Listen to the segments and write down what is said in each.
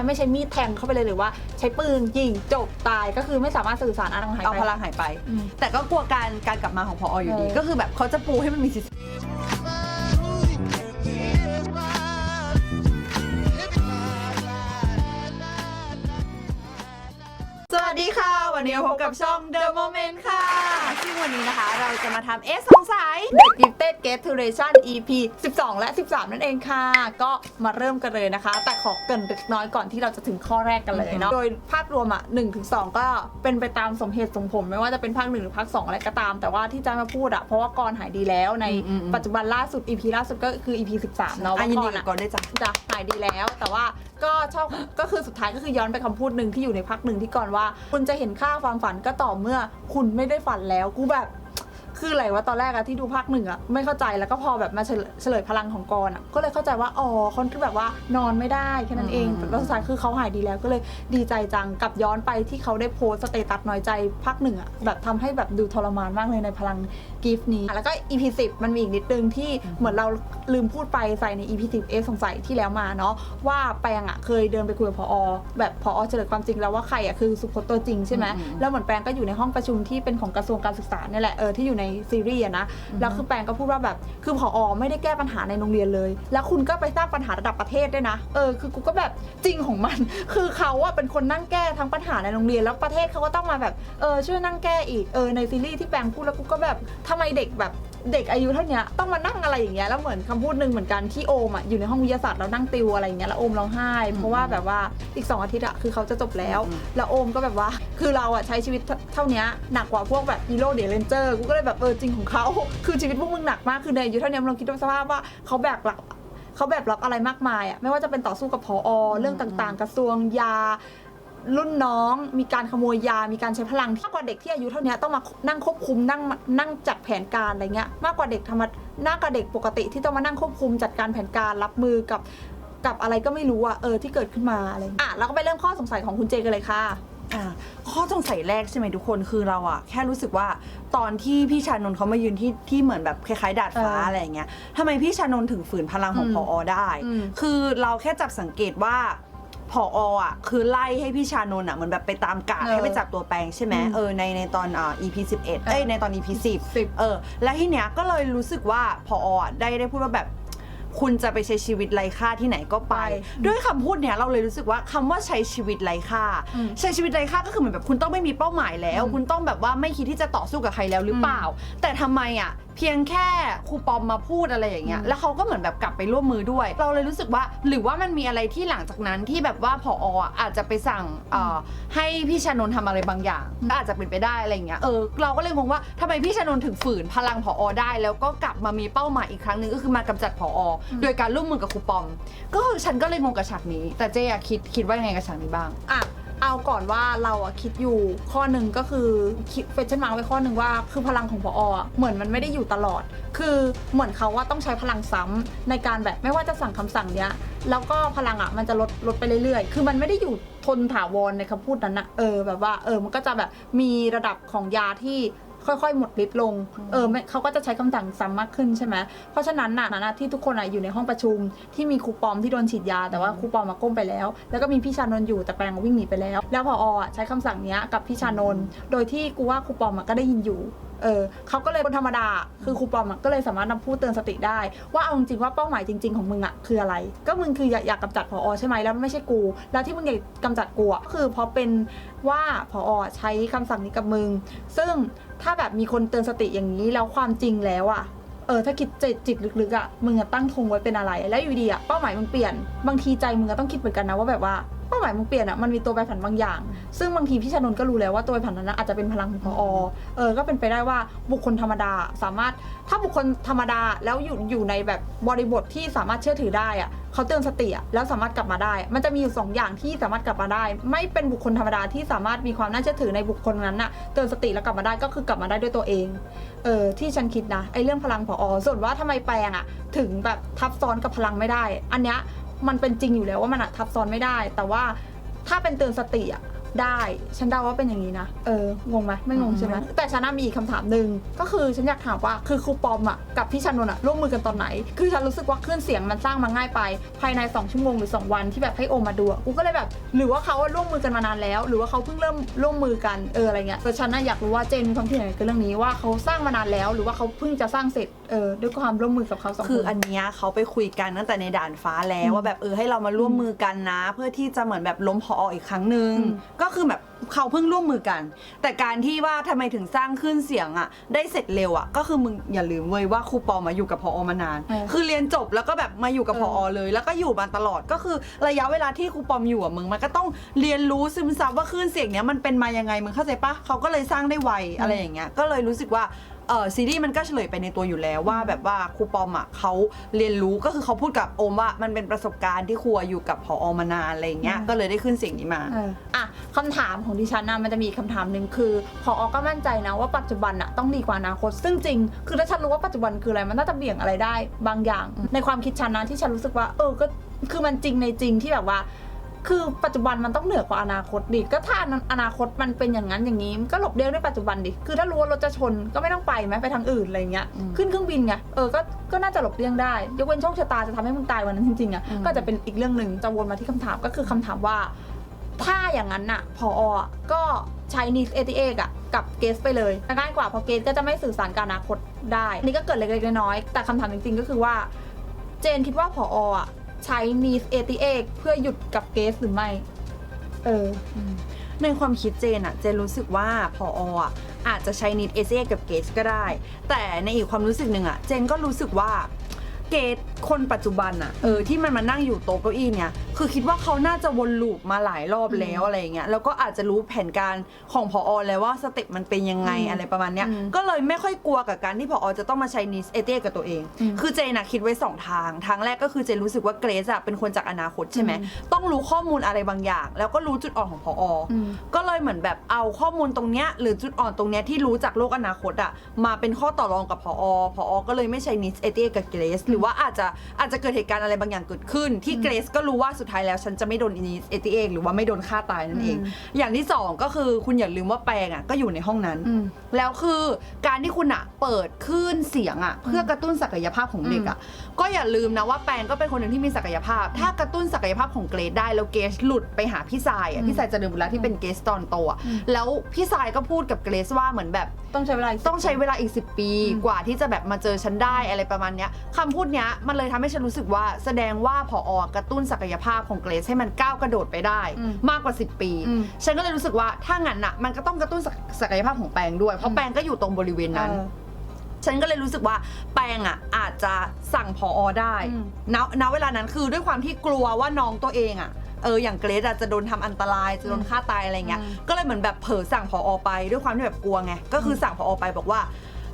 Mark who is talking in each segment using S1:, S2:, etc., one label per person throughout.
S1: มไม่ใช้มีดแทงเข้าไปเลยหรือว่า ใช้ปืนยิงจบตายก็คือไม่สามารถสื่อสารอะไรหาย
S2: เอา
S1: ไป
S2: พลังหายไป
S1: อืม
S2: แต่ก็กลัวการการกลับมาของพออยู่ดี
S1: เออ
S2: ก็คือแบบเขาจะปูให้มันมีสิทธิ์สวัสดีค่ะ วันนี้พบกับช่อง The Moment ค่ะซึ่ง วันนี้นะคะ เราจะมาทำเอสสงสัย
S1: The Gifted Gratulation EP 12 และ 13 นั่นเองค่ะ ก็มาเริ่มกันเลยนะคะ แต่ขอเกรินเล็กน้อยก่อนที่เราจะถึงข้อแรกกันเลยเนาะ โดยภาพรวมอะ1ถึง2ก็เป็นไปตามสมเหตุสมผล ไม่ว่าจะเป็นภาค 1 หรือภาค 2 อะไรก็ตาม แต่ว่าที่จะมาพูดอะเพราะว่ากรหายดีแล้วใน
S2: อืมอืม
S1: ปัจจุบันล่าสุด EP ล่าสุดก็คือ EP 13 เนาะ
S2: อะ
S1: ว่า
S2: ยิน
S1: ก
S2: ดี
S1: ร
S2: กับ
S1: อะ
S2: ก่อนด้วยจ้ะ
S1: จะหายดีแล้วแต่ว่าก็ชอบก็คือสุดท้ายก็คือย้อนไปคำพูดหนึ่งที่อยู่ในพักหนึ่งที่ก่อนว่า คุณจะเห็นค่าความฝันก็ต่อเมื่อ คุณไม่ได้ฝันแล้วกูแบบ คืออะไรวะตอนแรกอะที่ดูภาคหนึ่งอะไม่เข้าใจแล้วก็พอแบบมาเฉลยเฉลยพลังของกรอะก็เลยเข้าใจว่าอ๋อคนคือแบบว่านอนไม่ได้แค่นั้นเอง
S2: อืม
S1: แต่แล้วสุดท้ายคือเขาหายดีแล้วก็เลยดีใจจังกลับย้อนไปที่เขาได้โพสต์สเตตัสน้อยใจภาคหนึ่งอะแบบทำให้แบบดูทรมานมากเลยในพลังกิฟต์นี้ แล้วก็ EP 10มันมีอีกนิดนึงที่เหมือนเราลืมพูดไปใส่ใน EP 10เอสงสัยที่แล้วมาเนาะว่าแปงอะเคยเดินไปคุยกับพอแบบพอเฉลยความจริงแล้วว่าใครอะคือสุพจน์ตัวจริงใช่ไหม
S2: อืม
S1: แล้วเหมือนแปงก็อยู่ในห้องประชุมที่เป็นของกระทรวงการศึกษาเนี่ยแหละเออที่อยู่ในซีรีส์อะนะแล้วคือแปงก็พูดว่าแบบคือพอไม่ได้แก้ปัญหาในโรงเรียนเลย แล้วคุณก็ไปสร้างปัญหาระดับประเทศด้วยนะเออคือกูก็แบบจริงของมัน คือเขาอะเป็นคนนั่งแก้ทั้งปัญหาในโรงเรียน แล้วประเทศเขาก็ต้องมาแบบเออช่วยนั่งแก้อีกเออในซีรีส์ที่แปงพูดแล้วกูก็แบบทำไมเด็กแบบ เด็กอายุเท่าเนี้ยต้องมานั่งอะไรอย่างเงี้ยแล้วเหมือนคำพูดหนึ่งเหมือนกันที่โอมอะอยู่ในห้องวิทยาศาสตร์แล้วนั่งติวอะไรอย่างเงี้ยแล้วโอมร้องไห้ เพราะว่าแบบว่าอีกสองอาทิตย์อะคือเขาจะจบแล้ว
S2: อืม
S1: แล้วโอมก็แบบว่าคือเราอะใช้ชีวิตเท่านี้หนักกว่าพวกแบบฮีโร่เดลเลนเจอร์กูก็เลยแบบเออจริงของเขา คือชีวิตพวกมึงหนักมากคือในอายุเท่านี้มึงลองคิดดูสภาพว่าเขาแบกรับเขาแบกรับอะไรมากมายอะไม่ว่าจะเป็นต่อสู้กับพอเรื่องต่างๆ กระทรวงยา รุ่นน้องมีการขโมยยา มีการใช้พลังที่มากกว่าเด็กที่อายุเท่านี้ต้องมานั่งควบคุมนั่งนั่งจัดแผนการอะไรเงี้ยมากกว่าเด็กธรรมดามากกว่าเด็กปกติที่ต้องมานั่งควบคุมจัดการแผนการรับมือกับกับอะไรก็ไม่รู้อะเออที่เกิดขึ้นมาอะไรเงี้ยอะแล้วก็ไปเริ่มข้อสงสัยของคุณเจกันเลยค่ะ
S2: อ่าข้อสงสัยแรกใช่ไหมทุกคนคือเราอะแค่รู้สึกว่าตอนที่พี่ชานนท์เขามายืนที่ที่เหมือนแบบคล้ายๆดาดฟ้า
S1: เอออ
S2: อะไรอย่างเงี้ยทำไมพี่ชานนท์ถึงฝืนพลังของ
S1: อืม
S2: พอได้
S1: อืม
S2: คือเราแค่จับสังเกตว่า พออะคือไล่ให้พี่ชานนท์อะเหมือนแบบไปตามกาด
S1: เออ
S2: ให้ไปจับตัวแปลงใช่ไหม
S1: อืม
S2: เออในในตอนอ่า EP 11เอ้ยในตอน EP 10
S1: 10
S2: เออ และที่เนี้ยก็เลยรู้สึกว่าพออะได้ได้พูดว่าแบบ คุณจะไปใช้ชีวิตไร้ค่าที่ไหนก็ไป
S1: ไป
S2: ด้วยคำพูดเนี้ยเราเลยรู้สึกว่าคำว่าใช้ชีวิตไร้ค่า
S1: อืม
S2: ใช้ชีวิตไร้ค่าก็คือเหมือนแบบคุณต้องไม่มีเป้าหมายแล้ว
S1: อืม
S2: คุณต้องแบบว่าไม่คิดที่จะต่อสู้กับใครแล้วหรือเปล่า แต่ทำไมอะ เพียงแค่ครูปอมมาพูดอะไรอย่างเงี้ย
S1: อืม
S2: แล้วเขาก็เหมือนแบบกลับไปร่วมมือด้วย เราเลยรู้สึกว่าหรือว่ามันมีอะไรที่หลังจากนั้นที่แบบว่าผออะอาจจะไปสั่งเอ่อให้พี่ชานนท์ทำอะไรบางอย่างก็อาจจะเป็นไปได้อะไรอย่างเงี้ยเออเราก็เลยงงว่าทำไมพี่ชานนท์ถึงฝืนพลังผอได้ แล้วก็กลับมามีเป้าหมายอีกครั้งหนึ่งก็คือมากำจัดผอโดยการร่วมมือกับครูปอม ก็คือฉันก็เลยงงกับฉากนี้ แต่เจ๊อะคิดคิดว่ายังไงกับฉากนี้บ้าง
S1: อะ เอาก่อนว่าเราอะคิดอยู่ข้อหนึ่งก็คือคิดเฟชชั่นมาไว้ข้อหนึ่งว่าคือพลังของพออะเหมือนมันไม่ได้อยู่ตลอด คือเหมือนเขาว่าต้องใช้พลังซ้ำในการแบบไม่ว่าจะสั่งคำสั่งเนี้ยแล้วก็พลังอะมันจะลดลดไปเรื่อยๆ คือมันไม่ได้อยู่ทนถาวรในคำพูดนั้นนะเออแบบว่าเออมันก็จะแบบมีระดับของยาที่ ค่อยๆ หมดฤทธิ์ลง เออไม่เขาก็จะใช้คำสั่งซ้ำมากขึ้นใช่ไหมเพราะฉะนั้นน่ะนะที่ทุกคนอะอยู่ในห้องประชุม ที่มีครูปอมที่โดนฉีดยาแต่ว่าครูปอมมาก้มไปแล้ว แล้วก็มีพี่ชานนท์อยู่แต่แปลงวิ่งหนีไปแล้ว แล้วพออะใช้คำสั่งเนี้ยกับพี่ชานนท์โดยที่กูว่าครูปอมอะก็ได้ยินอยู่เออเขาก็เลยคนธรรมดา คือครูปอมอะก็เลยสามารถนำพูดเตือนสติได้ ว่าเอาจริงๆว่าเป้าหมายจริง ๆของมึงอะคืออะไร ก็มึงคืออยากอยากกำจัดพอใช่ไหมแล้วไม่ใช่กู แล้วที่มึงอยากกำจัดกูอะคือเพราะเป็นว่าพอใช้คำสั่งนี้กับมึง ซึ่ง ถ้าแบบมีคนเตือนสติอย่างนี้แล้วความจริงแล้วอะเออถ้าคิดจิตจิตลึกๆอะมึงอะตั้งทงไว้เป็นอะไร แล้วอยู่ดีอะเป้าหมายมึงเปลี่ยน บางทีใจมึงก็ต้องคิดเหมือนกันนะว่าแบบว่า เป้าหมายมึงเปลี่ยนอะมันมีตัวแปรผันบางอย่าง ซึ่งบางทีพี่ชานนท์ก็รู้แล้วว่าตัวแปรผันนั้นนะอาจจะเป็นพลังของพอเออก็เป็นไปได้ว่าบุคคลธรรมดาสามารถถ้าบุคคลธรรมดาแล้วอยู่อยู่ในแบบบริบทที่สามารถเชื่อถือได้อะเขาเตือนสติอะแล้วสามารถกลับมาได้ มันจะมีอยู่สองอย่างที่สามารถกลับมาได้ ไม่เป็นบุคคลธรรมดาที่สามารถมีความน่าเชื่อถือในบุคคลนั้นน่ะเตือนสติแล้วกลับมาได้ก็คือกลับมาได้ด้วยตัวเองเออที่ฉันคิดนะไอ้เรื่องพลังพอส่วนว่าทำไมแปลงอะถึงแบบทับซ้อนกับพลังไม่ได้ อันเนี้ย มันเป็นจริงอยู่แล้วว่ามันอะทับซ้อนไม่ได้ แต่ว่าถ้าเป็นเตือนสติอะ ได้ ฉันเดาว่าเป็นอย่างนี้นะ เอองงไหมไม่งงใช่ไหมแต่ฉันน่ะมีอีกคำถามหนึ่งก็คือฉันอยากถามว่าคือครูปอมอะกับพี่ชานนท์อะร่วมมือกันตอนไหน คือฉันรู้สึกว่าคลื่นเสียงมันสร้างมาง่ายไป ภายใน 2 ชั่วโมงหรือ 2 วันที่แบบให้โอมมาดูอะกูก็เลยแบบ หรือว่าเขาอะร่วมมือกันมานานแล้ว หรือว่าเขาเพิ่งเริ่มร่วมมือกันเอออะไรเงี้ยแต่ฉันน่ะอยากรู้ว่าเจนมีความคิดเห็นกับเรื่องนี้ว่าเขาสร้างมานานแล้ว หรือว่าเขาเพิ่งจะสร้างเสร็จเออด้วยความร่วมมือกับเขาสองคน
S2: คืออันเนี้ยเขาไปคุยกันตั้งแต่ในด่านฟ้าแล้วว่าแบบเออให้เรามาร่วมมือกันนะ เพื่อที่จะเหมือนแบบล้มพออีกครั้งหนึ่ง
S1: อืม
S2: ก็คือแบบเขาเพิ่งร่วมมือกัน แต่การที่ว่าทำไมถึงสร้างขึ้นเสียงอะได้เสร็จเร็วอะก็คือมึงอย่าลืมเว้ยว่าครูปอมาอยู่กับพอมานาน
S1: เออ
S2: คือเรียนจบแล้วก็แบบมาอยู่กับ
S1: เอ
S2: พ
S1: อ
S2: อเลย แล้วก็อยู่มาตลอดก็คือระยะเวลาที่ครูปอมอยู่อะมึงมันก็ต้องเรียนรู้ซึมซับว่าคลื่นเสียงเนี้ยมันเป็นมายังไงมึงเข้าใจปะเขาก็เลยสร้างได้ไวอะไรอย่างเงี้ยก็เลยรู้สึกว่า เออซีรีส์มันก็เฉลยไปในตัวอยู่แล้วว่าแบบว่าครูปอมอะเขาเรียนรู้ก็คือเขาพูดกับโอมว่ามันเป็นประสบการณ์ที่ครูอยู่กับพออมานานอะไรอย่างเงี้ย
S1: อืม
S2: ก็เลยได้ขึ้นเสียงนี้มา
S1: เอออะคำถามของดิฉันนะมันจะมีอีกคำถามหนึ่งคือพออก็มั่นใจนะว่าปัจจุบันอะต้องดีกว่าอนาคต ซึ่งจริง คือถ้าฉันรู้ว่าปัจจุบันคืออะไรมันน่าจะเบี่ยงอะไรได้บางอย่าง ในความคิดฉันนะที่ฉันรู้สึกว่า เออก็คือมันจริงในจริงที่แบบว่า คือปัจจุบันมันต้องเหนือกว่าอนาคตดิก็ถ้าอนาคตมันเป็นอย่างนั้นอย่างนี้มันก็หลบเลี่ยงด้วยปัจจุบันดิคือถ้ารู้ว่ารถจะชนก็ไม่ต้องไปไหมไปทางอื่นอะไรเงี้ย
S2: อืม
S1: ขึ้นเครื่องบินไงเออก็ก็น่าจะหลบเลี่ยงได้ ยกเว้นโชคชะตาจะทำให้มึงตายวันนั้นจริงๆอะ
S2: อืม
S1: ก็จะเป็นอีกเรื่องหนึ่งจะวนมาที่คำถามก็คือคำถามว่า ถ้าอย่างนั้นน่ะพออะก็ใช้นิสเอทีเอะกับเกสไปเลยง่ายกว่าเพราะเกสก็จะไม่สื่อสารกับอนาคตได้นี่ก็เกิดเล็กๆน้อยๆแต่คำถามจริงๆก็คือว่า เจนคิดว่าพออะ ใช้นิสเอทีเอเพื่อหยุดกับเกสหรือไม่ เออ
S2: ในความคิดเจนอะเจนรู้สึกว่าพออะอาจจะใช้นิดเอเซกับเกสก็ได้ แต่ในอีกความรู้สึกหนึ่งอะเจนก็รู้สึกว่า เกสคนปัจจุบันอะเออที่มันมานั่งอยู่โต๊ะเก้าอี้เนี่ยคือคิดว่าเขาน่าจะวนลูปมาหลายรอบแล้วอะไรอย่างเงี้ยแล้วก็อาจจะรู้แผนการของพอแล้วว่าสเต็ปมันเป็นยังไง
S1: อืม
S2: อะไรประมาณเนี้ย
S1: อืม
S2: ก็เลยไม่ค่อยกลัวกับการที่พอจะต้องมาใช้นิสเอเกับตัวเอง
S1: อืม
S2: คือเจนอะคิดไว้สองทาง ทางแรกก็คือเจนรู้สึกว่าเกรซอะเป็นคนจากอนาคตใช่ไหม
S1: อืม
S2: ต้องรู้ข้อมูลอะไรบางอย่าง แล้วก็รู้จุดอ่อนของพออ
S1: อืม
S2: ก็เลยเหมือนแบบเอาข้อมูลตรงเนี้ยหรือจุดอ่อนตรงเนี้ยที่รู้จากโลกอนาคตอะมาเป็นข้อต่อรองกับพอพอก็เลยไม่ใช่นิสเอเตกับเกรซหรือว่าอาจจะอาจจะเกิดเหตุการณ์อะไรบางอย่างเกิดขึ้น ที่เกรซก็รู้ว่าสุดท้ายแล้ว ฉันจะไม่โดนนิสเอเตหรือว่าไม่โดนฆ่าตายนั่นเอง
S1: อืม
S2: อย่างที่สองก็คือคุณอย่าลืมว่าแปลงอะก็อยู่ในห้องนั้น
S1: อืม
S2: แล้วคือการที่คุณอะเปิดคลื่นเสียงอะเพื่อกระตุ้นศักยภาพของเด็กอะก็อย่าลืมนะว่าแปงก็เป็นคนหนึ่งที่มีศักยภาพ ถ้ากระตุ้นศักยภาพของเกรดได้แล้วเกรซหลุดไปหาพี่สายอะ
S1: อืม
S2: พี่สายเจะเดินบุระที่เป็นเกรซตอนโตอะ
S1: อืม
S2: แล้วพี่สายก็พูดกับเกรซว่าเหมือนแบบ
S1: ต้องใช้เวลาอีก
S2: ต้องใช้เวลาอีก 10 ปี
S1: อืม
S2: กว่าที่จะแบบมาเจอฉันได้อะไรประมาณเนี้ยคำพูดเนี้ยมันเลยทำให้ฉันรู้สึกว่าแสดงว่าพออกระตุ้นศักยภาพของเกรซให้มันก้าวกระโดดไปได้
S1: อืม
S2: มากกว่า 10 ปี
S1: อืม
S2: ฉันก็เลยรู้สึกว่าถ้างั้นอะมันก็ต้องกระตุ้นศักศักยภาพของแปงด้วยเพราะแปงก็อยู่ตรงบริเวณนั้น
S1: เออ
S2: ฉันก็เลยรู้สึกว่าแปงอะอาจจะสั่งพออได้
S1: อืม
S2: ณณเวลานั้นคือด้วยความที่กลัวว่าน้องตัวเองอะเอออย่างเกรซอาจจะโดนทำอันตรายจะโดนฆ่าตายอะไรเงี้ย
S1: อืม
S2: ก็เลยเหมือนแบบเผลอสั่งพออไปด้วยความที่แบบกลัวไงก็คือสั่งพออไปบอกว่า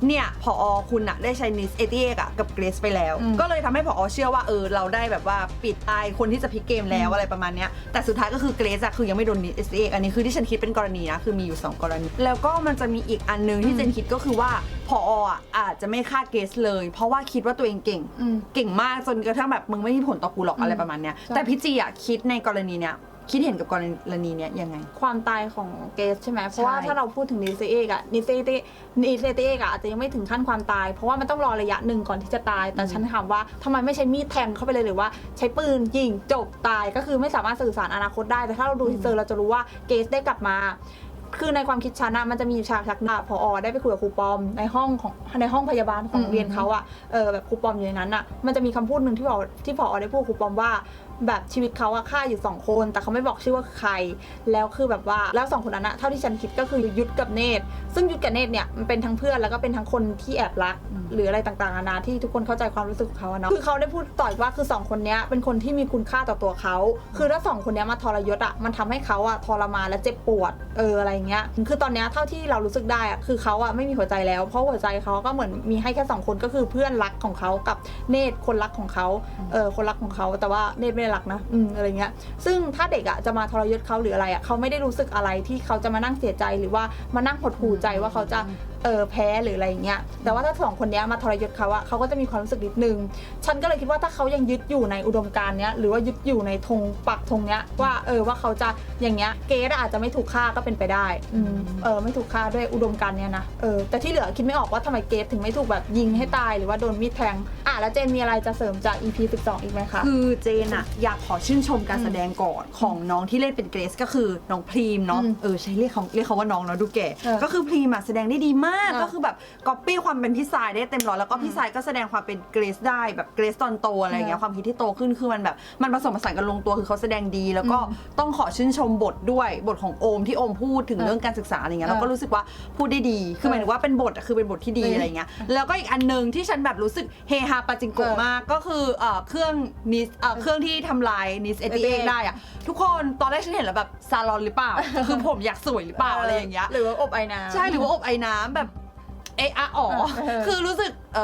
S2: เนี่ยพออคุณอะได้ใช้นิสเอทีเอกอะกับเกรซไปแล้ว
S1: อืม
S2: ก็เลยทำให้พออเชื่อว่าเออเราได้แบบว่าปิดตายคนที่จะพลิกเกมแล้ว
S1: อืม
S2: อะไรประมาณเนี้ยแต่สุดท้ายก็คือเกรซอะคือยังไม่โดนนิสเอทีเอกอันนี้คือที่ฉันคิดเป็นกรณีนะคือมีอยู่สองกรณี แล้วก็มันจะมีอีกอันหนึงที่เจนคิดก็คือว่าพออะอาจจะไม่ฆ่าเกรซเลย เพราะว่าคิดว่าตัวเองเก่ง
S1: อืม
S2: เก่งมากจนกระทั่งแบบมึงไม่มีผลต่อกูหรอก
S1: อืม
S2: อะไรประมาณเนี้ย
S1: ใช่
S2: แต่พี่จีอะคิดในกรณีเนี้ย คิดเห็นกับกรณีเนี้ยยังไง
S1: ความตายของเกสใช่ไหมเพราะว่า
S2: ใช่
S1: ถ้าเราพูดถึงนิเซเอกอะนิเซเตนิเซเตเอกอะอาจจะยังไม่ถึงขั้นความตาย เพราะว่ามันต้องรอระยะหนึ่งก่อนที่จะตาย แต่ฉันถามว่าทำไมไม่ใช้มีดแทงเข้าไปเลยหรือว่า ใช้ปืนยิงจบตายก็คือไม่สามารถสื่อสารอนาคตได้ แต่ถ้าเราดูทีเซอร์เราจะรู้ว่าเกสได้กลับมาคือในความคิดฉันนะมันจะมีฉากชักหน้าพอได้ไปคุยกับครูปอมในห้องของในห้องพยาบาลของ
S2: อืม
S1: เรียนเขาอะเออแบบครูปอมอยู่ในนั้นอะมันจะมีคำพูดหนึ่งที่บอกที่พอได้พูดกับครูปอมว่า แบบชีวิตเขาอะฆ่าอยู่สองคน แต่เขาไม่บอกชื่อว่าใคร แล้วคือแบบว่าแล้วสองคนนั้นอะเท่าที่ฉันคิดก็คือยุทธกับเนตซึ่งยุทธกับเนตเนี่ยมันเป็นทั้งเพื่อนแล้วก็เป็นทั้งคนที่แอบรัก หรืออะไรต่างๆนานาที่ทุกคนเข้าใจความรู้สึกของเขาเนาะคือเขาได้พูดต่อยว่าคือสองคนนี้เป็นคนที่มีคุณค่าต่อตัวเขาคือถ้าสองคนนี้มาทรยศอะมันทำให้เขาอะทรมานและเจ็บปวดเอออะไรเงี้ยคือตอนเนี้ยเท่าที่เรารู้สึกได้อะคือเขาอะไม่มีหัวใจแล้ว เพราะหัวใจเขาก็เหมือนมีให้แค่สองคนก็คือเพื่อนรักของเขากับเนตคนรักของเขาเออคนรักของเขาแต่ว่าเนตไม่ได้รักนะอืมอะไรเงี้ยซึ่งถ้าเด็กอะจะมาทรยศเขาหรืออะไรอะเขาไม่ได้รู้สึกอะไรที่เขาจะมานั่งเสียใจหรือว่ามานั่งหดหู่ใจว่าเขาจะ เออแพ้หรืออะไรอย่างเงี้ยแต่ว่าถ้าสองคนเนี้ยมาทรยศเขาอะเขาก็จะมีความรู้สึกนิดนึง ฉันก็เลยคิดว่าถ้าเขายังยึดอยู่ในอุดมการณ์เนี้ยหรือว่ายึดอยู่ในธงปักธงเนี้ยว่าเออว่าเขาจะอย่างเงี้ยเกรดอาจจะไม่ถูกฆ่าก็เป็นไปได้อืมเออไม่ถูกฆ่าด้วยอุดมการณ์เนี้ยนะเออแต่ที่เหลือคิดไม่ออกว่าทำไมเกรดถึงไม่ถูกแบบยิงให้ตายหรือว่าโดนมีดแทงอะแล้วเจนมีอะไรจะเสริมจาก EP 12 อีกไหมคะ
S2: คือเจนอะอยากขอชื่นชมการแสดงก่อนของน้องที่เล่นเป็นเกรซก็คือน้องพรีมเนาะ
S1: อืม
S2: เออใช้เรียกเขาเรียกเขาว่าน้องเนาะดูแก่
S1: เออ
S2: ก็คือพรีมอะแสดงได้ดีมาก
S1: เออ
S2: ก็คือแบบก๊อปปี้ความเป็นพี่สายได้เต็มร้อยแล้วก็พี่สายก็แสดงความเป็นเกรซได้แบบเกรซตอนโตอะไรอย่างเงี้ย
S1: เออ
S2: ความคิดที่โตขึ้นคือมันแบบมันผสมผสานกันลงตัวคือเขาแสดงดี แล้วก็
S1: อืม
S2: ต้องขอชื่นชมบทด้วยบทของโอมที่โอมพูดถึง
S1: เออ
S2: เรื่องการศึกษาอะไรเงี้ย
S1: เออ
S2: เราก็รู้สึกว่าพูดได้ดี คือหมายถึงว่าเป็นบทอะคือเป็นบทที่ดี
S1: เอออ
S2: อะไรเงี้ยแล้วก็อีกอันหนึ่งที่ฉันแบบรู้สึกเฮฮาปาจิงโกะ
S1: เออ
S2: มากก็คือเอ่อเครื่องนิสเอ่อเครื่องที่ทำลายนิสเอ
S1: เอ
S2: ที
S1: เอ
S2: ได้อะทุกคนตอนแรกฉันเห็นแล้วแบบซาลอนหรือเปล่า คือผมอยากสวยหรือเปล่าอะไรอย่างเงี้ย
S1: หรือว่าอบไอน้ำ
S2: ใช่หรือว่าอบไอ้น้ำแบบ เอะอะอ๋อ
S1: เออ
S2: คือรู้สึก เอ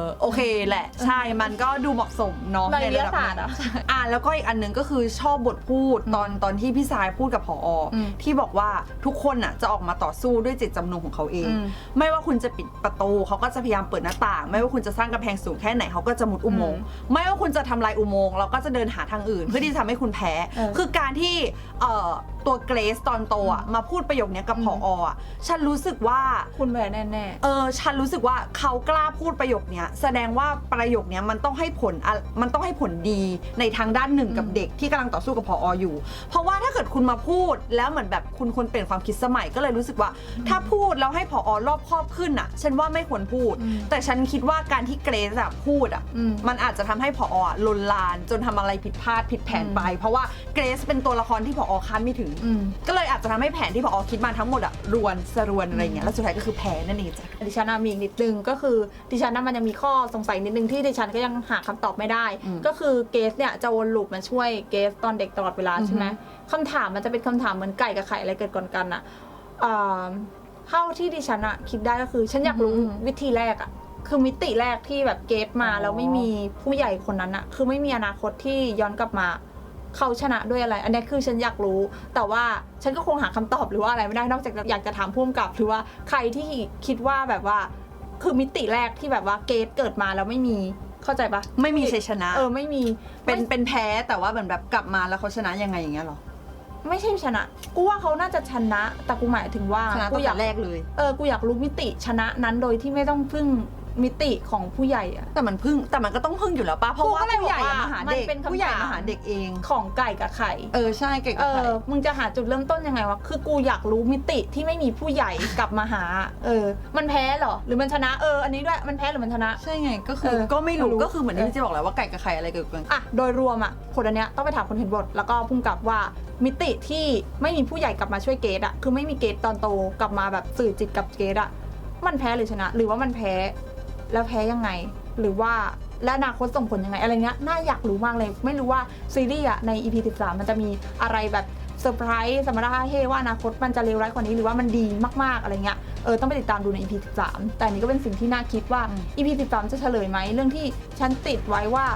S2: อโอเคแหละ ใช่มันก็ดูเหมาะสมเนาะ
S1: ใน
S2: ใน
S1: วิท
S2: ระ
S1: ยา
S2: ดับ
S1: ศาสตร์
S2: หนึ่
S1: อะ
S2: งอะแล้วก็อีกอันหนึ่งก็คือชอบบทพูดตอนตอนที่พี่สายพูดกับผออ
S1: อืม
S2: ที่บอกว่าทุกคนอะจะออกมาต่อสู้ด้วยจิตจำนงของเขาเอง
S1: อืม
S2: ไม่ว่าคุณจะปิดประตูเขาก็จะพยายามเปิดหน้าต่าง ไม่ว่าคุณจะสร้างกำแพงสูงแค่ไหนเขาก็จะมุดอุโมงค์ไม่ว่าคุณจะทำลายอุโมงค์เราก็จะเดินหาทางอื่น เพื่อที่จะทำให้คุณแพ้
S1: เออ
S2: คือการที่เอ่อตัวเกรซตอนโตอะมาพูดประโยคเนี้ยกับ
S1: อืม
S2: ผออะฉันรู้สึกว่า
S1: คุณแพ้แน่
S2: เออฉันรู้สึกว่าเขากล้าพูดประโยคเนี้ยแสดงว่าประโยคเนี้ยมันต้องให้ผลอะมันต้องให้ผลดีในทางด้านหนึ่งกับ
S1: อืม
S2: เด็กที่กำลังต่อสู้กับพอออยู่ เพราะว่าถ้าเกิดคุณมาพูดแล้วเหมือนแบบคุณควรเปลี่ยนความคิดสมัยก็เลยรู้สึกว่า ถ้าพูดแล้วให้พออรอบครอบขึ้นอะ ฉันว่าไม่ควรพูด
S1: อืม
S2: แต่ฉันคิดว่าการที่เกรซอะพูดอะ
S1: อืม
S2: มันอาจจะทำให้พออะลนลาน จนทำอะไรผิดพลาดผิดแผนไป เพราะว่าเกรซเป็นตัวละครที่พออคาดไม่ถึง
S1: ๆอืม
S2: ก็เลยอาจจะทำให้แผนที่พอคิดมาทั้งหมดอะรวนสรวนอะไรเงี้ยแล้วสุดท้ายก็คือแพ้นั่นเองจ้ะ
S1: ดิฉันน่ะมีอีกนิดนึงก็คือดิฉันน่ะมันยังมีข้อสงสัยนิดนึงที่ดิฉันก็ยังหาคำตอบไม่ได้
S2: อืม
S1: ก็คือเกสเนี่ยจะวนลูปมาช่วยเกสตอนเด็กตลอดเวลาใช่ไหม
S2: อือฮึ
S1: คำถามมันจะเป็นคำถามเหมือนไก่กับไข่อะไรเกิดก่อนกันอะอ่าเท่าที่ดิฉันอะคิดได้ก็คือ ฉันอยากรู้
S2: อืม
S1: วิธีแรกอะคือมิติแรกที่แบบเกสมา
S2: อ๋อ
S1: แล้วไม่มีผู้ใหญ่คนนั้นอะคือไม่มีอนาคตที่ย้อนกลับมา เขาชนะด้วยอะไร อันนี้คือฉันอยากรู้ แต่ว่าฉันก็คงหาคำตอบหรือว่าอะไรไม่ได้ นอกจากอยากจะถามพุ่มกับหรือว่าใครที่คิดว่าแบบว่า คือมิติแรกที่แบบว่าเกตเกิดมาแล้วไม่มีเข้าใจปะ
S2: ไม่มีชัยชนะ
S1: เออไม่มี
S2: เป็น
S1: ไม่
S2: เป็นแพ้แต่ว่าเหมือนแบบกลับมาแล้วเขาชนะยังไงอย่างเงี้ยหรอ
S1: ไม่ใช่ชนะ กูว่าเขาน่าจะชนะ แต่กูหมายถึงว่า
S2: ชนะ
S1: กู
S2: ตั้ง
S1: อยา
S2: แต่
S1: ก
S2: แรกเลย
S1: เออ กูอยากรู้มิติชนะนั้นโดยที่ไม่ต้องพึ่ง มิติของผู้ใหญ่อะ
S2: แต่มันพึ่งแต่มันก็ต้องพึ่งอยู่แล้วป่ะเพราะว่า
S1: กูก็เลย
S2: ผู้ใหญ่
S1: บอก
S2: อะ
S1: ว่า
S2: มาหา
S1: มัน
S2: เด็ก
S1: เป็นคำถาม
S2: ผู้ใหญ่มาหาเด็กเอง
S1: ของไก่กับไข่
S2: เออใช่เก่ง
S1: เอ
S2: กับใคร
S1: อ มึงจะหาจุดเริ่มต้นยังไงวะ คือกูอยากรู้มิติที่ไม่มีผู้ใหญ่กลับมาหา เออ มันแพ้เหรอ หรือมันชนะ เออ อันนี้ด้วย มันแพ้หรือมันชนะ
S2: ใช่ไงก็คือ
S1: เออ
S2: ก็ไม่รู้
S1: ไม่รู้
S2: ก็คือเหมือนที่พี่เจบอกแหล้วว่าไก่กับใครอะไรเกิดกัน
S1: อะ โดยรวมอะผลอันเนี้ยต้องไปถามคนเห็นบท แล้วก็พุ่งกับว่ามิติที่ไม่มีผู้ใหญ่กลับมาช่วยเกตอะ คือไม่มีเกตตอนโตกลับมาแบบสื่อจิตกับเกตอะ มันแพ้หรือชนะ หรือว่ามันแพ้ แล้วแพ้ยังไง หรือว่าและอนาคตส่งผลยังไงอะไรเงี้ยน่าอยากรู้มากเลย ไม่รู้ว่าซีรีส์อะใน EP 13 มันจะมีอะไรแบบเซอร์ไพรส์สมรรถเฮว่าอนาคตมันจะเลวร้ายกว่านี้หรือว่ามันดีมากๆอะไรเงี้ยเออต้องไปติดตามดูใน EP 13 แต่นี้ก็เป็นสิ่งที่น่าคิดว่า
S2: อืม
S1: EP 13 จะเฉลยไหมเรื่องที่ฉันติดไว้ว่า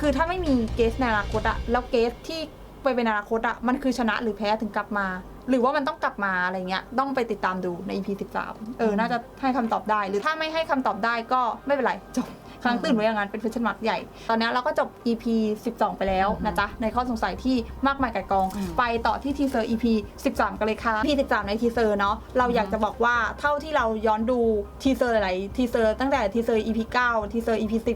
S1: คือถ้าไม่มีเกสในอนาคตอะแล้วเกสที่ไปเป็นอนาคตอะมันคือชนะหรือแพ้ถึงกลับมา หรือว่ามันต้องกลับมาอะไรเงี้ยต้องไปติดตามดูใน EP 13 เออ น่าจะให้คำตอบได้ หรือถ้าไม่ให้คำตอบได้ก็ไม่เป็นไร จบ ครั้งตื่นไว้อย่างนั้นเป็น question mark ใหญ่ ตอนนี้เราก็จบ EP 12 ไปแล้ว
S2: อืม
S1: นะจ๊ะ ในข้อสงสัยที่มากมายไก่ายกอง
S2: อืม
S1: ไปต่อที่ทีเซอร์ EP 13 กันเลยค่ะ EP 13 ในทีเซอร์เนาะเราอยากจะบอกว่าเท่าที่เราย้อนดูทีเซอร์หลายๆทีเซอร์ตั้งแต่ทีเซอร์ EP 9ทีเซอร์ EP 10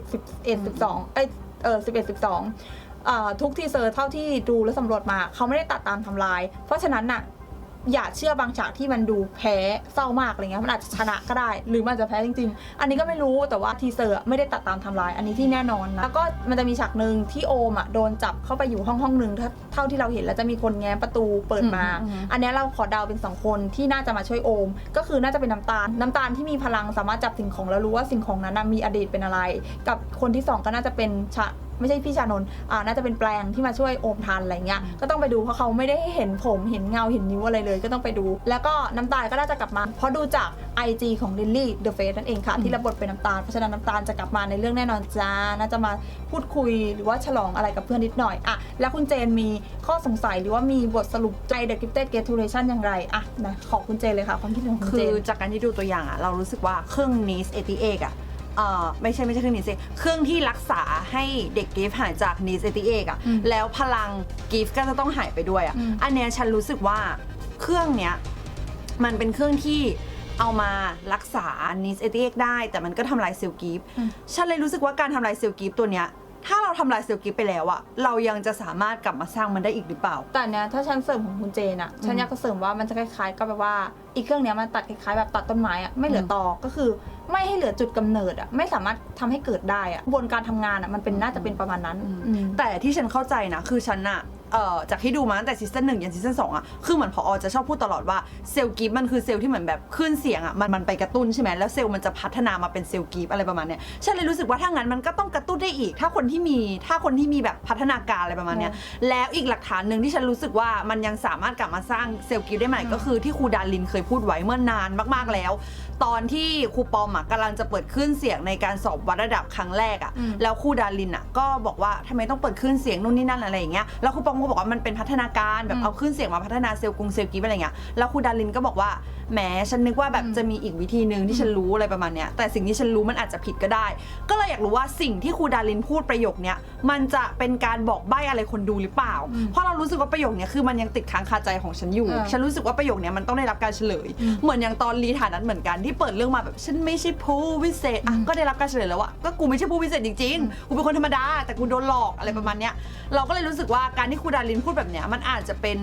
S1: 11 12เอ้ยเออ11 12เอ่อทุกทีเซอร์เท่าที่ดูและสำรวจมาเขาไม่ได้ตัดตามทำลาย เพราะฉะนั้นน่ะ อย่าเชื่อบางฉากที่มันดูแพ้เศร้ามากอะไรเงี้ยมันอาจจะชนะก็ได้ หรือมันอาจจะแพ้จริง ๆ อันนี้ก็ไม่รู้แต่ว่าทีเซอร์อะไม่ได้ตัดตามไทำลาย อันนี้ที่แน่นอนนะแล้วก็มันจะมีฉากหนึ่งที่โอมอะโดนจับเข้าไปอยู่ห้องห้องหนึ่งถ้าเท่าที่เราเห็นแล้วจะมีคนแง้มประตูเปิดมา
S2: อืมอืม
S1: อันเนี้ยเราขอเดาเป็นสองคนที่น่าจะมาช่วยโอม ก็คือน่าจะเป็นน้ำตาล น้ำตาลที่มีพลังสามารถจับสิ่งของแล้วรู้ว่าสิ่งของนั้นนะมีอดีตเป็นอะไร กับคนที่สองก็น่าจะเป็นฉะ ไม่ใช่พี่ชานนท์อ่าน่าจะเป็นแปลงที่มาช่วยโอมทันอะไรเงี้ยก็ต้องไปดูเพราะเขาไม่ได้เห็นผมเห็นเงาเห็นนิ้วอะไรเลย ก็ต้องไปดู แล้วก็น้ำตาลก็น่าจะกลับมา เพราะดูจาก IG ของลิลลี่เดอะเฟสนั่นเองค่ะ ที่รับบทเป็นน้ำตาลเพราะฉะนั้นน้ำตาลจะกลับมาในเรื่องแน่นอนจ้าน่าจะมาพูดคุยหรือว่าฉลองอะไรกับเพื่อนนิดหน่อยอะแล้วคุณเจนมีข้อสงสัยหรือว่ามีบทสรุปใจ The Gifted Gratulation อย่างไรอะนะขอคุณเจนเลยค่ะความคิดเห็นของคุณ
S2: คื
S1: เจ
S2: อน จากการที่ดูตัวอย่างอะเรารู้สึกว่าเครื่องนิสเอทีเอกอะ เอ่อไม่ใช่ไม่ใช่เครื่องนิสเครื่องที่รักษาให้เด็กกิฟต์หายจากนิสเอทีเอกอะ
S1: อืม
S2: แล้วพลังกิฟต์ก็จะต้องหายไปด้วยอะ
S1: อืม
S2: อันเนี้ยฉันรู้สึกว่าเครื่องเนี้ยมันเป็นเครื่องที่เอามารักษานิสเอทีเอกได้ แต่มันก็ทำลายเซลล์กิฟต์
S1: อืม
S2: ฉันเลยรู้สึกว่าการทำลายเซลล์กิฟต์ตัวเนี้ย ถ้าเราทำลายเซลล์กิฟต์ไปแล้วอะเรายังจะสามารถกลับมาสร้างมันได้อีกหรือเปล่า
S1: แต่เนี้ยถ้าฉันเสริมของคุณเจนอะฉันอยากจะเสริมว่ามันจะคล้ายๆ ก็แบบว่าอีกเครื่องเนี้ยมันตัดคล้ายๆแบบตัดต้นไม้อะไม่เหลือตอก็คือ ไม่ให้เหลือจุดกำเนิดอะไม่สามารถทำให้เกิดได้อะกระบวนการทำงานอะมันเป็นน่าจะเป็นประมาณนั้น
S2: อืม
S1: อืม
S2: แต่ที่ฉันเข้าใจนะ คือฉันอะ เอ่อจากที่ดูมาตั้งแต่ซีซั่นหนึ่งยันซีซั่นสองอะคือเหมือนพอจะชอบพูดตลอดว่าเซลล์กิฟต์มันคือเซลล์ที่เหมือนแบบคลื่นเสียงอะมันมันไปกระตุ้นใช่ไหมแล้วเซลล์มันจะพัฒนามาเป็นเซลล์กิฟต์อะไรประมาณเนี้ยฉันเลยรู้สึกว่าถ้างั้นมันก็ต้องกระตุ้นได้อีก ถ้าคนที่มีถ้าคนที่มีแบบพัฒนาการอะไรประมาณเนี้ยแล้วอีกหลักฐานหนึ่งที่ฉันรู้สึกว่ามันยังสามารถกลับมาสร้างเซลล์กิฟต์ได้ใหม่
S1: อืม
S2: ก็คือที่ครูดารินเคยพูดไว้เมื่อนานมากๆแล้วตอนที่ครูปอมอะกำลังจะเปิดคลื่นเสียงในการสอบวัดระดับครั้งแรกอะ
S1: อืม
S2: แล้วครูดารินอะก็บอกว่าทำไมต้องเปิดคลื่นเสียงนู่นนี่นั่นอะไรอย่างเงี้ยแล้วครูปองก็บอกว่ามันเป็นพัฒนาการแบบ
S1: อืม
S2: เอาคลื่นเสียงมาพัฒนาเซลล์กรุงเซลล์กิฟอะไรเงี้ยแล้วครูดารินก็บอกว่าแหมฉันนึกว่าแบบ
S1: อืม
S2: จะมีอีกวิธีหนึ่งที่ฉันรู้อะไรประมาณเนี้ยแต่สิ่งที่ฉันรู้มันอาจจะผิดก็ได้ ก็เลยอยากรู้ว่าสิ่งที่ครูดารินพูดประโยคเนี้ยมันจะเป็นการบอกใบ้อะไรคนดูหรือเปล่า
S1: อืม
S2: เพราะเรารู้สึกว่าประโยคเนี้ยคือมันยังติดค้างคาใจของฉันอยู่
S1: เออ
S2: ฉันรู้สึกว่าประโยคเนี้ยมันต้องได้รับการเฉลย
S1: อืม
S2: เหมือนอย่างตอนรีฐานัทเหมือนกันที่เปิดเรื่องมาแบบ ฉันไม่ใช่ผู้วิเศษอะ
S1: อืม
S2: ก็ได้รับการเฉลยแล้วว่าก็กูไม่ใช่ผู้วิเศษจริง
S1: อืม
S2: ๆกูเป็นคนธรรมดาแต่กูโดนหลอกอะไรประมาณเนี้ยเราก็เลยรู้สึกว่าการที่ครูดารินพูดแบบเนี้ยมันอาจจะเป็น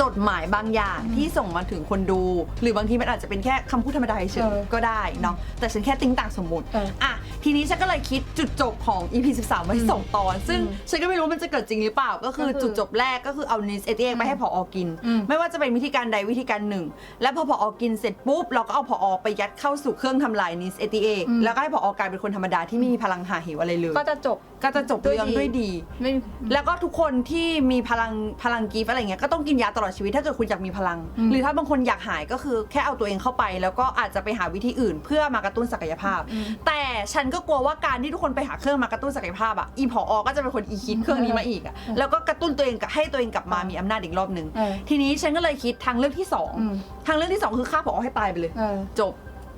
S2: จดหมายบางอย่าง
S1: อืม
S2: ที่ส่งมาถึงคนดู หรือบางทีมันอาจจะเป็นแค่คำพูดธรรมดาเฉ
S1: เอยอ
S2: ๆก็ได้เนาะแต่ฉันแค่ติ้งต่างสมมุติ
S1: เออ
S2: อะทีนี้ฉันก็เลยคิดจุดจบของ EP 13ไว้
S1: อืม
S2: สองตอน ซึ่ง
S1: อืม
S2: ฉันก็ไม่รู้มันจะเกิดจริงหรือเปล่า ก็คือ
S1: ก็คือ
S2: จุดจบแรกก็คือเอานิสเอเอไปให้พออกิน
S1: อืม
S2: ไม่ว่าจะเป็นวิธีการใดวิธีการหนึ่ง และพอพอกินเสร็จปุ๊บ เราก็เอาพอไปยัดเข้าสู่เครื่องทำลายนิสเอทีเอ
S1: อืม
S2: แล้วก็ให้พอกลายเป็นคนธรรมดาที่ไม่มีพลังหาหิวอะไรเลย
S1: ก็จะจบ
S2: ก็จะจบเรื่องด้วยดี
S1: ไม่
S2: แล้วก็ทุกคนที่มีพลังพลังกีฟอะไรเงี้ยก็ต้องกินยาตลอดชีวิตถ้าเกิดคุณอยากมีพลัง
S1: อืม
S2: หรือถ้าบางคนอยากหายก็คือแค่เอาตัวเองเข้าไป แล้วก็อาจจะไปหาวิธีอื่น เพื่อมากระตุ้นศักยภาพ
S1: อืม
S2: แต่ฉันก็กลัวว่าการที่ทุกคนไปหาเครื่องมากระตุ้นศักยภาพอะอีพอก็จะเป็นคนอีคิดเครื่องนี้มาอีกอะแล้วก็กระตุ้นตัวเองกับให้ตัวเองกลับมามีอำนาจอีกรอบหนึ่ง
S1: เออ
S2: ทีนี้ฉันก็เลยคิดทางเลือกที่สอง
S1: อืม
S2: ทางเลือกที่สองคือฆ่าพอให้ตายไปเลย
S1: เออ
S2: จบ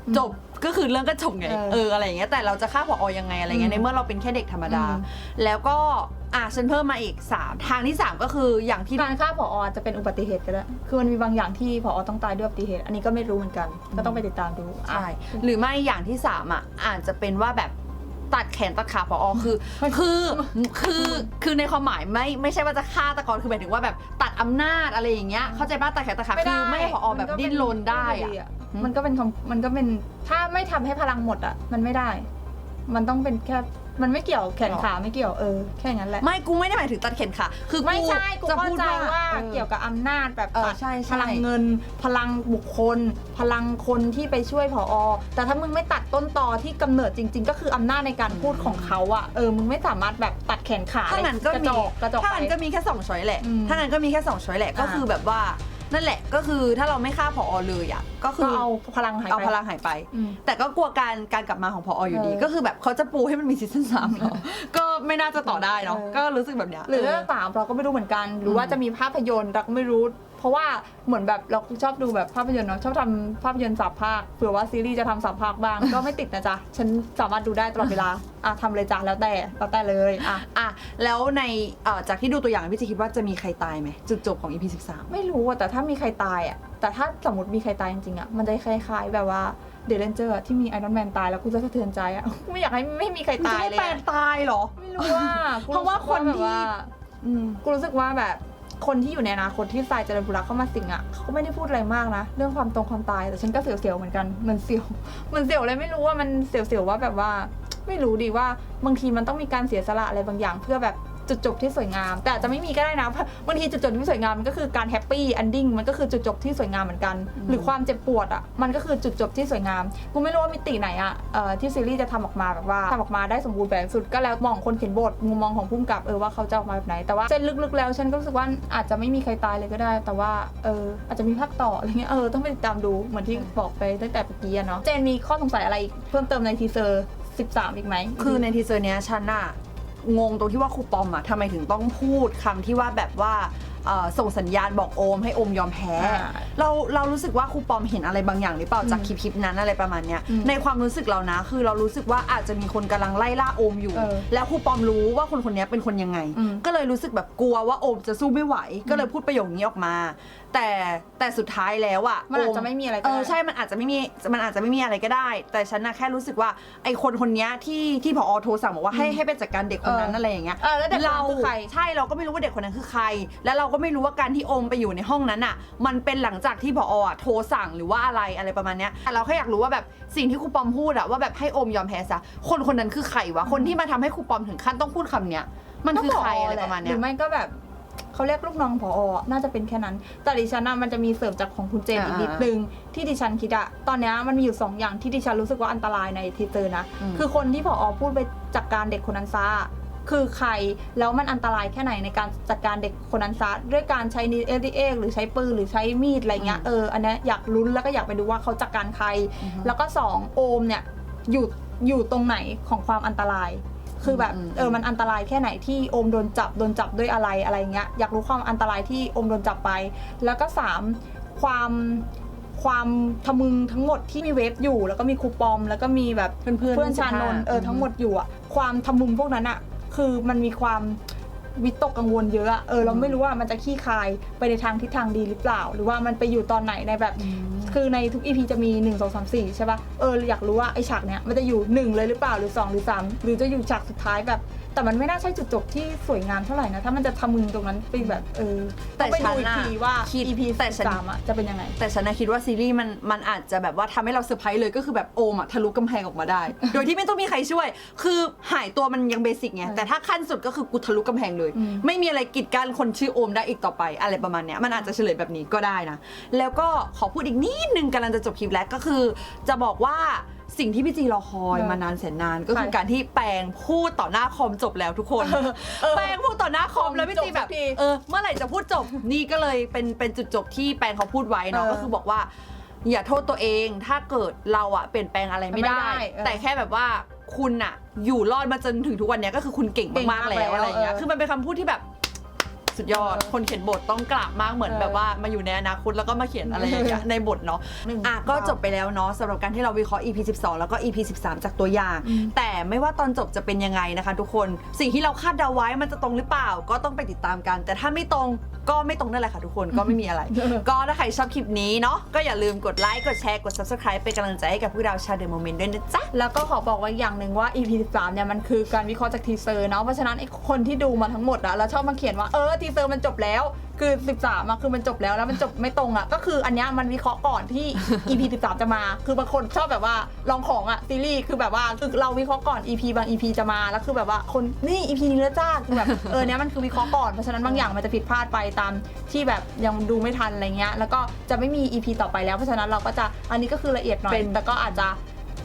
S1: อืม
S2: จบก็คือเรื่องก็จบไง
S1: เออ
S2: เอออะไรอย่างเงี้ยแต่เราจะฆ่าผอยังไงอะไรเงี้ย
S1: อืม
S2: ในเมื่อเราเป็นแค่เด็กธรรมดา
S1: อืม
S2: แล้วก็ อะฉันเพิ่มมาอีก 3 ทางที่ 3 ก็คืออย่างที่
S1: การฆ่าผอจะเป็นอุบัติเหตุก็ได้ คือมันมีบางอย่างที่ผอต้องตายด้วยอุบัติเหตุ อันนี้ก็ไม่รู้เหมือนกัน ก็ต้องไปติดตามดูอะ
S2: ใช่หรือไม่อย่างที่3อะอาจจะเป็นว่าแบบตัดแขนตัดขาผอคือ คือคือคือในความหมายไม่ไม่ใช่ว่าจะฆ่าตะกอนคือหมายถึงว่าแบบตัดอำนาจอะไรอย่างเงี้ยเข้าใจป่ะตัดแขนตัดขาคือไม่ให้ผอแบบดิ้นรนได้อะอืม
S1: มันก็เป็นคำมันก็เป็นถ้าไม่ทำให้พลังหมดอะ มันไม่ได้ มันต้องเป็นแค่ มันไม่เกี่ยวแขนขาไม่เกี่ยวเออแค่นั้นแหละ
S2: ไม่กูไม่ได้หมายถึงตัดแขนขาคือ
S1: ไม่ใช่กู
S2: จะ
S1: เข้า
S2: พูด
S1: ใจ
S2: ว่า
S1: ว่า
S2: ออ
S1: เกี่ยวกับอำนาจแบบ
S2: เออ
S1: ตัด
S2: ใช่ใช่
S1: พลังเงิน พลังบุคคล พลังคนที่ไปช่วยผอแต่ถ้ามึงไม่ตัดต้นตอที่กำเนิดจริง ๆ ก็คืออำนาจในการพูดของเขาอะเออมึงไม่สามารถแบบตัดแขนขา
S2: ถ้างั้นก็
S1: กระ
S2: มี
S1: จอกกระจอก
S2: ถ้า
S1: ไป
S2: งั้นก็มีแค่สองช้อยแหละ
S1: อืม
S2: ถ้างั้นก็มีแค่สองช้อยแหละก็
S1: อ่า
S2: คือแบบว่า นั่นแหละก็คือถ้าเราไม่ฆ่าผอเลยอะก็คื
S1: ก็
S2: อ
S1: เอาพลังหายไป
S2: เอาพลังหายไป
S1: อืม
S2: แต่ก็กลัวการการกลับมาของพออยู่ดี
S1: เออ
S2: ก็คือแบบเขาจะปูให้มันมีซีซั่นสามเหรอก็ไม่น่าจะต่อได้เนาะ
S1: เออ
S2: ก็รู้สึกแบบเนี้ย
S1: หรือ
S2: เเรื่
S1: องสามเราก็ไม่รู้เหมือนกัน หรือว่า
S2: อืม
S1: จะมีภาพยนตร์เราก็ไม่รู้ เพราะว่าเหมือนแบบเราชอบดูแบบภาพยนตร์เนาะชอบทำภาพยนตร์สับภาคเผื่อว่าซีรีส์จะทำสับภาคบ้าง ก็ไม่ติดนะจ๊ะ ฉันสามารถดูได้ตลอดเวลาอะทำเลยจ้ะแล้วแต่แล้วแต่เลยอะ
S2: อะแล้วในเอ่อจากที่ดูตัวอย่างพี่จะคิดว่าจะมีใครตายไหมจุดจบของ EP 13
S1: ไม่รู้อะแต่ถ้ามีใครตายอะแต่ถ้าสมมติมีใครตายจริงๆอะมันจะคล้ายๆแบบว่าเดลเลนเจอร์ที่มีไอรอนแมนตายแล้วกูจะสะเทือนใจอะ ไม่อยากให้ไม่มีใคร
S2: มันจะ
S1: ตาย
S2: ให้
S1: เลย
S2: แปล
S1: อะ
S2: นตายเหรอ
S1: ไม่รู้ว่ากู
S2: เพราะว่าคนที่
S1: แบบว่า
S2: อืม
S1: กูรู้สึกว่าแบบ คนที่อยู่ในอนาคตที่ทรายเจริญบุรักเข้ามาสิงอะเขาก็ไม่ได้พูดอะไรมากนะ เรื่องความตรงความตายแต่ฉันก็เสียวๆเหมือนกันเหมันเสียวเหมันเสียวเลยไม่รู้ว่ามันเสียวๆว่าแบบว่า ไม่รู้ดีว่าบางทีมันต้องมีการเสียสละอะไรบางอย่างเพื่อแบบ จุดจบที่สวยงาม แต่อาจจะไม่มีก็ได้นะเพราะบางทีจุดจบที่สวยงามมันก็คือการแฮปปี้อันดิ้งมันก็คือจุดจบที่สวยงามเหมือนกัน หรือความเจ็บปวดอะมันก็คือจุดจบที่สวยงามกูไม่รู้ว่ามิติไหนอะเอ่อที่ซีรีส์จะทำออกมาแบบว่าทำออกมาได้สมบูรณ์แบบสุดก็แล้วมองคนเขียนบทมุมมองของผู้กำกับเออว่าเขาจะออกมาแบบไหน แต่ว่าเส้นลึกๆแล้วฉันก็รู้สึกว่าอาจจะไม่มีใครตายเลยก็ได้ แต่ว่าเอออาจจะมีภาคต่ออะไรเงี้ยเออต้องไปติดตามดูเหมือนที่บอกไปตั้งแต่เมื่อกี้อะเนาะเจนมีข้อสงสัยอะไรอีกเพิ่มเติมในทีเซอร์13 อีกไหม
S2: คือในทีเซอร์เนี้ยฉันน่ะ งงตรงที่ว่าครูปอมอะทำไมถึงต้องพูดคำที่ว่าแบบว่าเอ่อส่งสัญญาณบอกโอมให้โอมยอมแพ้
S1: อ่า
S2: เราเรารู้สึกว่าครูปอมเห็นอะไรบางอย่างหรือเปล่าจาก
S1: อืม
S2: คลิปคลิปนั้นอะไรประมาณเนี้ย
S1: อืม
S2: ในความรู้สึกเรานะ คือเรารู้สึกว่าอาจจะมีคนกำลังไล่ล่าโอมอยู่
S1: เออ
S2: แล้วครูปอมรู้ว่าคนคนนี้เป็นคนยังไง
S1: อืม
S2: ก็เลยรู้สึกแบบกลัวว่าโอมจะสู้ไม่ไหว ก็เลยพูดประโยคนี้ออกมา แต่แต่สุดท้ายแล้วอะ
S1: มันอาจ
S2: โจะ
S1: ไม่มีอะไรก็
S2: เอ
S1: ได้
S2: อใช่มันอาจจะไม่มีมันอาจจะไม่มีอะไรก็ได้ แต่ฉันนะแค่รู้สึกว่าไอคนคนเนี้ยที่ที่ผอโทรสั่งบอกว่าให้
S1: อืม
S2: ให้ไปจัดการเด็กคนนั้น
S1: เอออ
S2: อะไรอย่างเงี้ย
S1: เออแล้วเด็กคนนั้นคือใคร
S2: ใช่เราก็ไม่รู้ว่าเด็กคนนั้นคือใคร แล้วเราก็ไม่รู้ว่าการที่โอมไปอยู่ในห้องนั้นอะมันเป็นหลังจากที่ผออะโทรสั่งหรือว่าอะไรอะไรประมาณเนี้ยแต่เราแค่อยากรู้ว่าแบบสิ่งที่ครูปอมพูดอะว่าแบบให้โอมยอมแพ้ซะคนคนนั้นคือใครวะคนที่มาทำให้ครูปอมถึงขั้นต้องพูดคำเนี้ยมันคือใครอะไรประมาณ
S1: ห
S2: เนี้
S1: รื
S2: ย
S1: อไม่ก็แบบ เขาเรียกลูกน้องผออะน่าจะเป็นแค่นั้น แต่ดิฉันน่ะมันจะมีเสริมจากของคุณเจนอีก
S2: อ่านิ
S1: นิดนึง ที่ดิฉันคิดอะตอนเนี้ยมันมีอยู่สองอย่างที่ดิฉันรู้สึกว่าอันตรายในทีเซอร์นะ
S2: อืม
S1: คือคนที่ผอพูดไปจัดการเด็กคนนั้นซะคือใครแล้วมันอันตรายแค่ไหนในการจัดการเด็กคนนั้นซะด้วยการใช้นิเอเอหรือใช้ปืนหรือใช้มีดอะไรเงี้ยเอออันเนี้ยอยากลุ้นแล้วก็อยากไปดูว่าเขาจัดการใคร แล้วก็สองโอมเนี่ยอยู่อยู่ตรงไหนของความอันตราย คือแบบ
S2: อืม
S1: เออมันอันตรายแค่ไหนที่โอมโดนจับโดนจับด้วยอะไรอะไรเงี้ยอยากรู้ความอันตรายที่โอมโดนจับไป แล้วก็สามความความทะมึงทั้งหมดที่มีเวฟอยู่ แล้วก็มีครูปอม แล้วก็มีแบบ
S2: เพื่อนๆ
S1: เพื่อนชานนท์เออทั้งหมดอยู่อะความทะมึงพวกนั้นอะคือมันมีความ วิตกกังวลเยอะอะเออเราไม่รู้ว่ามันจะขี้คายไปในทางทิศทางดีหรือเปล่า หรือว่ามันไปอยู่ตอนไหนในแบบ คือในทุก EP จะมี 1 2 3 4 ใช่ปะ่ะเอออยากรู้ว่าไอฉากเนี้ยมันจะอยู่ 1 เลยหรือเปล่าหรือ 2 หรือ 3 หรือจะอยู่ฉากสุดท้ายแบบ แต่มันไม่น่าใช่จุดจบที่สวยงามเท่าไหร่นะ ถ้ามันจะทำมึงตรงนั้นไปแบบเออ
S2: แต่
S1: องไป
S2: ฉั
S1: ดู
S2: น
S1: อีก
S2: น่ะ
S1: ทีว่า
S2: คิด
S1: EP
S2: แต่ฉัน
S1: สามอะจะเป็นยังไง
S2: แต่ฉันนะคิดว่าซีรีส์มันมันอาจจะแบบว่าทำให้เราเซอร์ไพรส์เลยก็คือแบบโอมอะทะลุกำแพงออกมาได้ โดยที่ไม่ต้องมีใครช่วย คือหายตัวมันยังเบสิกไง
S1: เออ
S2: แต่ถ้าขั้นสุดก็คือกูทะลุกำแพงเลย
S1: อืม
S2: ไม่มีอะไรกีดกันคนชื่อโอมได้อีกต่อไป อะไรประมาณเนี้ยมันอาจจะเฉลยแบบนี้ก็ได้นะ แล้วก็ขอพูดอีกนิดนึงกำลังจะจบคลิปแล้วก็คือ จะบอกว่า สิ่งที่พี่จีรอคอย
S1: เออ
S2: มานานแสนนานก็คือ
S1: ใช่
S2: การที่แปลงพูดต่อหน้าคอมจบแล้วทุกคน
S1: เออ
S2: แปลงพูดต่อหน้าคอมแล้วพี่จีแบบ
S1: จบสักที
S2: เออเมื่อไหร่จะพูดจบนี่ก็เลยเป็นเป็นจุดจบที่แปลงเขาพูดไว้เนาะ
S1: เออ
S2: ก็คือบอกว่า อย่าโทษตัวเอง ถ้าเกิดเราอะเปลี่ยนแปลงอะไรไม่ได้
S1: ไม่ได้เออ
S2: แต่แค่แบบว่าคุณอะอยู่รอดมาจนถึงทุกวันเนี้ยก็คือคุณเก่ง
S1: เก่ง
S2: มากๆ
S1: มาก
S2: แล้ว
S1: แล้ว
S2: อะไรอย่างเงี้ย
S1: เออ
S2: คือมันเป็นคำพูดที่แบบ สุดยอด
S1: เออ
S2: คนเขียนบทต้องกราบมากเหมือน
S1: เออ
S2: แบบว่ามาอยู่ในอนาคตแล้วก็มาเขียนอะไรอย่างเงี้ยในบทเนาะ
S1: หนึ่ง
S2: อะก็จบไปแล้วเนาะสำหรับการที่เราวิเคราะห์ EP 12 แล้วก็ EP 13 จากตัวอย่าง
S1: อืม
S2: แต่ไม่ว่าตอนจบจะเป็นยังไงนะคะ ทุกคนสิ่งที่เราคาดเดาไว้มันจะตรงหรือเปล่า ก็ต้องไปติดตามกัน แต่ถ้าไม่ตรงก็ไม่ตรงนั่นแหละค่ะทุกคนก็ไม่มีอะไร ก็ถ้าใครชอบคลิปนี้เนาะก็อย่าลืมกดไลค์กดแชร์กด subscribe เป็นกำลังใจให้กับพวกเราชาเดอะโมเมนต์ด้วยนะจ๊ะ
S1: แล้วก็ขอบอกไว้อย่างหนึ่งว่า EP 13เนี่ยมันคือการวิเคราะห์จากทีเซอร์เนาะเพราะฉะนั้นไอ้คนที่ดูมาทั้งหมดอะแล้วชอบมาเขียนว่าเออทีเซอร์มันจบแล้ว คือ 13อะคือมันจบแล้วแล้วมันจบไม่ตรงอะก็คืออันเนี้ยมันวิเคราะห์ก่อนที่ EP 13 จะมา คือบางคนชอบแบบว่าลองของอะซีรีส์คือแบบว่าคือเราวิเคราะห์ก่อน EP บาง EP จะมาแล้วคือแบบว่าคนนี่ EP นี้แล้วจ้าคือแบบเออเนี้ยมันคือวิเคราะห์ก่อนเพราะฉะนั้นบางอย่างมันจะผิดพลาดไปตามที่แบบยังดูไม่ทันอะไรเงี้ยแล้วก็จะไม่มี EP ต่อไปแล้วเพราะฉะนั้นเราก็จะอันนี้ก็คือละเอียดหน่อย
S2: เป็น
S1: แต่ก็อาจจะ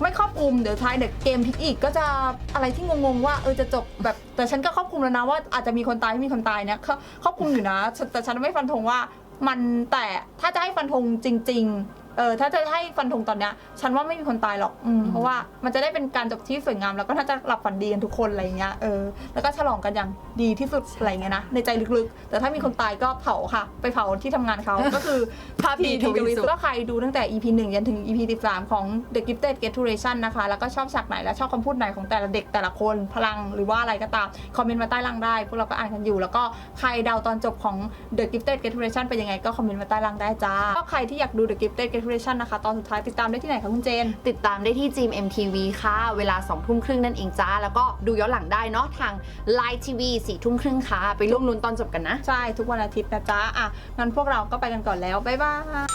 S1: ไม่ครอบคลุมเดี๋ยวท้ายเด็กเกมพลิกอีกก็จะอะไรที่งงๆว่าเออจะจบแบบแต่ฉันก็ครอบคลุมแล้วนะว่าอาจจะมีคนตายไม่มีคนตายเนี่ยครอบครอบคลุมอยู่นะแต่ฉันไม่ฟันธงว่ามันแต่ถ้าจะให้ฟันธงจริง ๆ เออถ้าจะให้ฟันธงตอนเนี้ยฉันว่าไม่มีคนตายหรอกอืมเพราะว่ามันจะได้เป็นการจบที่สวยงาม แล้วก็น่าจะหลับฝันดีกันทุกคนอะไรเงี้ยเออแล้วก็ฉลองกันอย่างดีที่สุดอะไรเงี้ยนะในใจลึกๆ แต่ถ้ามีคนตายก็เผาค่ะ ไปเผาที่ทำงานเขา ก็คือ
S2: ภาพดีทวีสุข
S1: ก็ใครดูตั้งแต่ EP 1 ยันถึง EP 13 ของ The Gifted Generation นะคะ แล้วก็ชอบฉากไหนและชอบคำพูดไหนของแต่ละเด็กแต่ละคนพลังหรือว่าอะไรก็ตาม คอมเมนต์มาใต้ล่างได้ พวกเราก็อ่านกันอยู่ แล้วก็ใครเดาตอนจบของ The Gifted Generation เป็นยังไงก็คอมเมนต์มาใต้ล่างได้จ้าก็ใครที่อยากดู The Gifted Generation นะคะ ตอนสุดท้ายติดตามได้ที่ไหนคะคุณเจน
S3: ติดตามได้ที่จีม MTV ค่ะ เวลา2ทุ่มครึ่งนั่นเองจ้า แล้วก็ดูย้อนหลังได้เนาะทาง Line TV 4ทุ่มครึ่งค่ะ ไปร่วมลุ้นตอนจบกันนะ
S1: ใช่ ทุกวันอาทิตย์นะจ๊ะอะงั้นพวกเราก็ไปกันก่อนแล้ว บ๊ายบาย